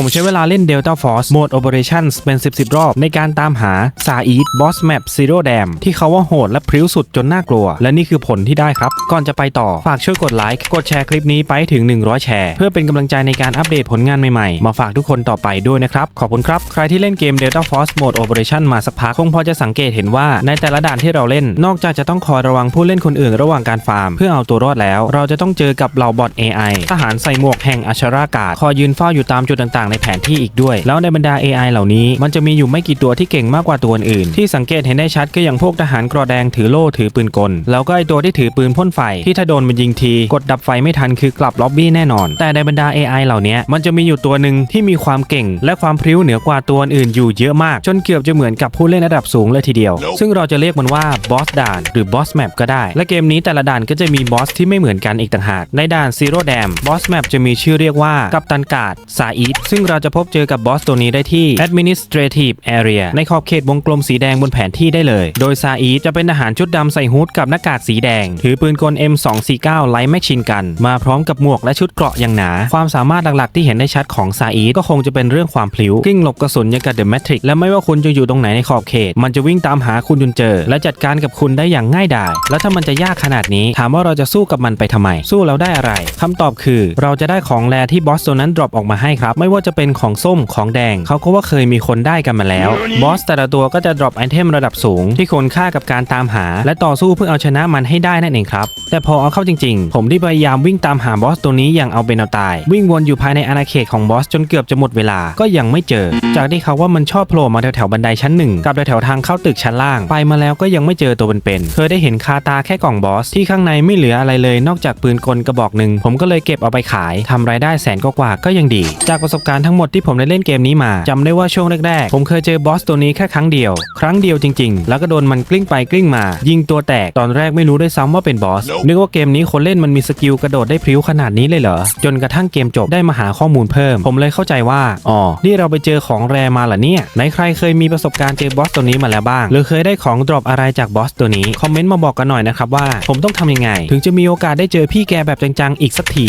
ผมใช้เวลาเล่น Delta Force Mode Operations เป็น 10 10 รอบในการตามหา s a e d Boss Map Zero Dam ที่เขาว่าโหดและพริ้วสุดจนน่ากลัว และนี่คือผลที่ได้ครับ ก่อนจะไปต่อ ฝากช่วยกดไลค์กดแชร์คลิปนี้ไปถึง 100 แชร์ เพื่อเป็นกำลังใจในการอัปเดตผลงานใหม่ๆ มาฝากทุกคนต่อไปด้วยนะครับ ขอบคุณครับ ใครที่เล่นเกม Delta Force Mode Operation มาสักพักคงพอจะสังเกตเห็นว่าในแต่ละด่านที่เราเล่น นอกจากจะต้องคอยระวังผู้เล่นคนอื่นระหว่างการฟาร์ม เพื่อเอาตัวรอดแล้ว เราจะต้องเจอกับเหล่าบอท AI ทหารใส่หมวกแห่งอัชรากาศคอยยืนเฝ้าอยู่ตามจุดต่างๆ ในแผนที่อีกด้วย แล้วในบรรดา AI เหล่านี้ มันจะมีอยู่ไม่กี่ตัวที่เก่งมากกว่าตัวอื่น ที่สังเกตเห็นได้ชัดก็อย่างพวกทหารกรอแดงถือโล่ถือปืนกล แล้วก็ไอตัวที่ถือปืนพ่นไฟ ที่ถ้าโดนมันยิงที กดดับไฟไม่ทันคือกลับล็อบบี้แน่นอน แต่ในบรรดา AI เหล่านี้มันจะมีอยู่ตัวหนึ่งที่มีความเก่ง และความพริ้วเหนือกว่าตัวอื่นอยู่เยอะมาก จนเกือบจะเหมือนกับผู้เล่นระดับสูงเลยทีเดียว ซึ่งเราจะเรียกมันว่าบอสด่านหรือบอสแมปก็ได้ และเกมนี้แต่ละด่านก็จะมีบอสที่ไม่เหมือนกันอีกต่างหากในด่าน Zero Dam บอสแมปจะมีชื่อเรียกว่ากัปตันกาดซาอีดซึ่งเราจะพบเจอกับบอสตัวนี้ได้ที่ Administrative Area ในขอบเขตวงกลมสีแดงบนแผนที่ได้เลย โดยซาอีจะเป็นทหารชุดดำใส่ฮูดกับหน้ากากสีแดง ถือปืนกล M249 ไลท์แมชชีนกัน มาพร้อมกับหมวกและชุดเกราะอย่างหนา ความสามารถหลักๆที่เห็นได้ชัดของซาอีก็คงจะเป็นเรื่องความพลิ้วกิ้งหลบกระสุนยังกับเดอะแมทริกและไม่ว่าคุณจะอยู่ตรงไหนในขอบเขต มันจะวิ่งตามหาคุณจนเจอ และจัดการกับคุณได้อย่างง่ายดายแล้วถ้ามันจะยากขนาดนี้ ถามว่าเราจะสู้กับมันไปทำไม สู้แล้วได้อะไรคำตอบคือ เราจะได้ของแรที่บอสตัวนั้นดรอปออกมาให้ครับไม่ว่าจะเป็นของส้มของแดง เขาก็ว่าเคยมีคนได้กันมาแล้ว บอสแต่ละตัวก็จะดรอปไอเทมระดับสูง ที่ควรค่ากับการตามหา และต่อสู้เพื่อเอาชนะมันให้ได้นั่นเองครับ แต่พอเอาเข้าจริงๆ ผมที่พยายามวิ่งตามหาบอสตัวนี้อย่างเอาเป็นเอาตาย วิ่งวนอยู่ภายในอาณาเขตของบอสจนเกือบจะหมดเวลาก็ยังไม่เจอ จากที่เขาว่ามันชอบโผล่มาแถวๆบันไดชั้นหนึ่งกับแถวๆทางเข้าตึกชั้นล่าง ไปมาแล้วก็ยังไม่เจอตัวเป็นๆเคยได้เห็นคาตาแค่กล่องบอสที่ข้างในไม่เหลืออะไรเลย นอกจากปืนกลกระบอกหนึ่งผมก็เลยเก็บเอาไปขายทำรายได้แสนกว่าๆก็ยังดี จากประสบการณ์ทั้งหมดที่ผมได้เล่นเกมนี้มาจำได้ว่าช่วงแรกๆ ผมเคยเจอบอสตัวนี้แค่ครั้งเดียว ครั้งเดียวจริงๆ แล้วก็โดนมันกลิ้งไปกลิ้งมา ยิงตัวแตกตอนแรกไม่รู้ด้วยซ้ำว่าเป็นบอสนึกว่าเกมนี้คนเล่นมันมีสกิลกระโดดได้พริ้วขนาดนี้เลยเหรอ จนกระทั่งเกมจบได้มาหาข้อมูลเพิ่ม ผมเลยเข้าใจว่าอ๋อนี่เราไปเจอของแรมาเหรอเนี่ยไหนใครเคยมีประสบการณ์เจอบอสตัวนี้มาแล้วบ้าง หรือเคยได้ของดรอปอะไรจากบอสตัวนี้คอมเมนต์มาบอกกันหน่อยนะครับว่า ผมต้องทำยังไง ถึงจะมีโอกาสได้เจอพี่แกแบบจังๆอีกสักที